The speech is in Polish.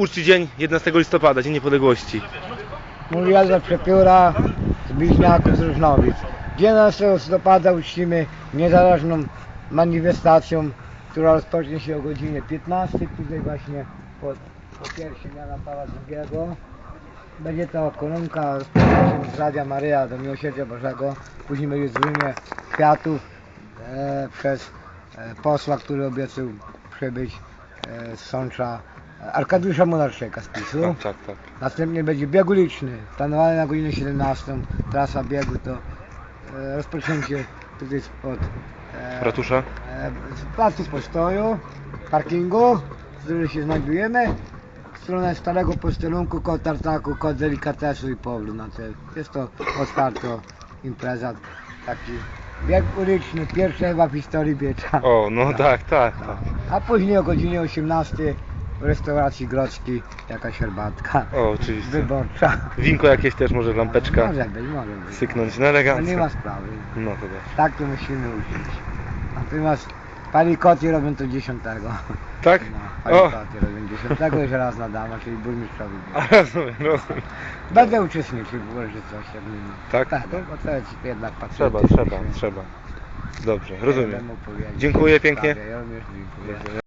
Uczci dzień 11 listopada, Dzień Niepodległości. Mówi Józef Przepióra z Bliźniaków z Różnowic. 11 listopada uczcimy niezależną manifestacją, która rozpocznie się o godzinie 15. Tutaj właśnie po, po piersi Jana Pawła II. Będzie to się z Radia Maryja do Miłosierdzia Bożego. Później będzie złynie kwiatów e, przez e, posła, który obiecał przybyć e, z Sącza Arkadiusza Mularczyka z PiSu. Tak, tak, tak. Następnie będzie bieg uliczny, planowany na godzinę 17. Trasa biegu to e, rozpoczęcie tutaj spod e, Ratusza? e, z placu postoju, parkingu, w którym się znajdujemy, w stronę starego posterunku, kod tartaku, kod delikatesu i powrót na cel. Jest to otwarta impreza, taki bieg uliczny, pierwszy chyba w historii biecza. O, no tak, tak, tak. A później o godzinie 18 w restauracji Grodzkiej jakaś herbatka O, oczywiście. wyborcza. Winko jakieś też, może lampeczka. Może być, może być. Syknąć na No elegancko. nie ma sprawy. No to też. Tak to musimy uczyć. Natomiast palikoty robią to 10. No, Tak? O! palikoty robią 10. już raz na dama, czyli burmistrzowi. Rozumiem, rozumiem. Będę uczestniczył, może coś jak innego. Tak? Tak, no, bo to jest jednak Trzeba, patriotyzm trzeba, się- trzeba. Dobrze, rozumiem. Dziękuję pięknie. Ja również dziękuję.